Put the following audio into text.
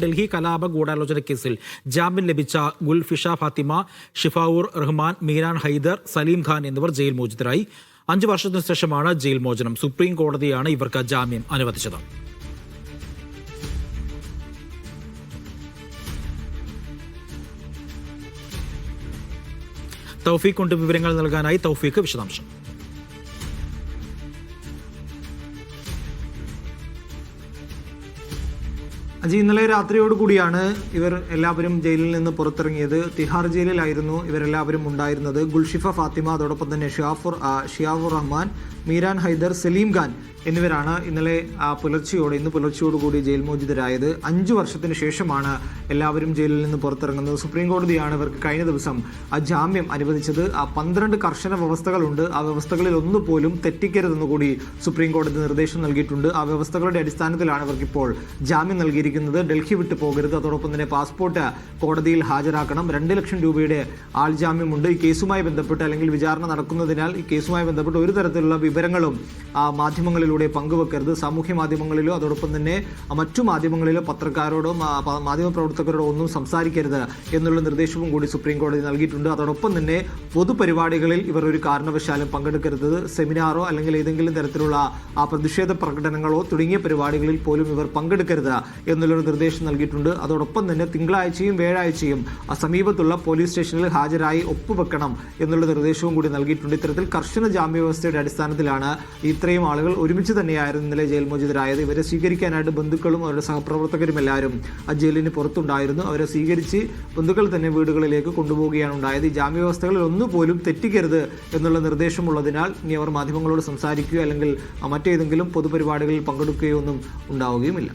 ഡൽഹി കലാപ ഗൂഢാലോചന കേസിൽ ജാമ്യം ലഭിച്ച ഗുൽഫിഷ ഫാത്തിമ ഷിഫാവൂർ റഹ്മാൻ മീരാൻ ഹൈദർ സലീം ഖാൻ എന്നിവർ ജയിൽ മോചിതരായി. അഞ്ചു വർഷത്തിനു ശേഷമാണ് ജയിൽ മോചനം. സുപ്രീം കോടതിയാണ് ഇവർക്ക് ജാമ്യം അനുവദിച്ചത്. തൗഫീഖ് കൊണ്ട് വിവരങ്ങൾ നൽകാനായി തൗഫീഖ് വിശദാംശം. അജി ഇന്നലെ രാത്രിയോട് കൂടിയാണ് ഇവർ എല്ലാവരും ജയിലിൽ നിന്ന് പുറത്തിറങ്ങിയത്. തിഹാർ ജയിലിലായിരുന്നു ഇവരെല്ലാവരും ഉണ്ടായിരുന്നത്. ഗുൽഷിഫ ഫാത്തിമ അതോടൊപ്പം തന്നെ ഷിയാഫുർ ഷിയാഫുർ റഹ്മാൻ മീരാൻ ഹൈദർ സലീം ഖാൻ. എന്നിവരാണ് ഇന്നലെ പുലർച്ചെയോടെ ഇന്ന് പുലർച്ചയോടുകൂടി ജയിൽ മോചിതരായത്. അഞ്ചു വർഷത്തിന് ശേഷമാണ് എല്ലാവരും ജയിലിൽ നിന്ന് പുറത്തിറങ്ങുന്നത്. സുപ്രീം കോടതിയാണ് ഇവർക്ക് കഴിഞ്ഞ ദിവസം ആ ജാമ്യം അനുവദിച്ചത്. ആ പന്ത്രണ്ട് കർശന വ്യവസ്ഥകളുണ്ട്. ആ വ്യവസ്ഥകളിൽ ഒന്നുപോലും തെറ്റിക്കരുതെന്ന് കൂടി സുപ്രീം കോടതി നിർദ്ദേശം നൽകിയിട്ടുണ്ട്. ആ വ്യവസ്ഥകളുടെ അടിസ്ഥാനത്തിലാണ് ഇവർക്കിപ്പോൾ ജാമ്യം നൽകിയിരിക്കുന്നത്. ഡൽഹി വിട്ടു പോകരുത്. അതോടൊപ്പം തന്നെ പാസ്പോർട്ട് കോടതിയിൽ ഹാജരാക്കണം. രണ്ട് ലക്ഷം രൂപയുടെ ആൾ ജാമ്യമുണ്ട്. ഈ കേസുമായി ബന്ധപ്പെട്ട് അല്ലെങ്കിൽ വിചാരണ നടക്കുന്നതിനാൽ ഈ കേസുമായി ബന്ധപ്പെട്ട് ഒരു തരത്തിലുള്ള വിവരങ്ങളും ആ മാധ്യമങ്ങളിലൂടെ പങ്കുവെക്കരുത്. സാമൂഹ്യ മാധ്യമങ്ങളിലോ അതോടൊപ്പം തന്നെ മറ്റു മാധ്യമങ്ങളിലോ പത്രക്കാരോടോ മാധ്യമപ്രവർത്തകരോടോ ഒന്നും സംസാരിക്കരുത് എന്നുള്ള നിർദ്ദേശവും കൂടി സുപ്രീം കോടതി നൽകിയിട്ടുണ്ട്. അതോടൊപ്പം തന്നെ പൊതുപരിപാടികളിൽ ഇവർ ഒരു കാരണവശാലും പങ്കെടുക്കരുത്. സെമിനാറോ അല്ലെങ്കിൽ ഏതെങ്കിലും തരത്തിലുള്ള പ്രതിഷേധ പ്രകടനങ്ങളോ തുടങ്ങിയ പരിപാടികളിൽ പോലും ഇവർ പങ്കെടുക്കരുത് എന്നുള്ളൊരു നിർദ്ദേശം നൽകിയിട്ടുണ്ട്. അതോടൊപ്പം തന്നെ തിങ്കളാഴ്ചയും വ്യാഴാഴ്ചയും സമീപത്തുള്ള പോലീസ് സ്റ്റേഷനിൽ ഹാജരായി ഒപ്പുവെക്കണം എന്നുള്ള നിർദ്ദേശവും കൂടി നൽകിയിട്ടുണ്ട്. ഇത്തരത്തിൽ കർശന ജാമ്യവ്യവസ്ഥയുടെ അടിസ്ഥാനത്തിലാണ് ഇത്രയും ആളുകൾ ഒരുമിച്ച് തന്നെയായിരുന്നു. ഇന്നലെ ജയിൽ മോചിതരായത്. ഇവരെ സ്വീകരിക്കാനായിട്ട് ബന്ധുക്കളും അവരുടെ സഹപ്രവർത്തകരും എല്ലാവരും ആ ജയിലിന് പുറത്തുണ്ടായിരുന്നു. അവരെ സ്വീകരിച്ച് ബന്ധുക്കൾ തന്നെ വീടുകളിലേക്ക് കൊണ്ടുപോവുകയാണ് ഉണ്ടായത്. ഈ ജാമ്യവ്യവസ്ഥകളിൽ ഒന്നുപോലും തെറ്റിക്കരുത് എന്നുള്ള നിർദ്ദേശമുള്ളതിനാൽ ഇനി അവർ മാധ്യമങ്ങളോട് സംസാരിക്കുകയോ അല്ലെങ്കിൽ മറ്റേതെങ്കിലും പൊതുപരിപാടികളിൽ പങ്കെടുക്കുകയോ ഒന്നും ഉണ്ടാവുകയുമില്ല.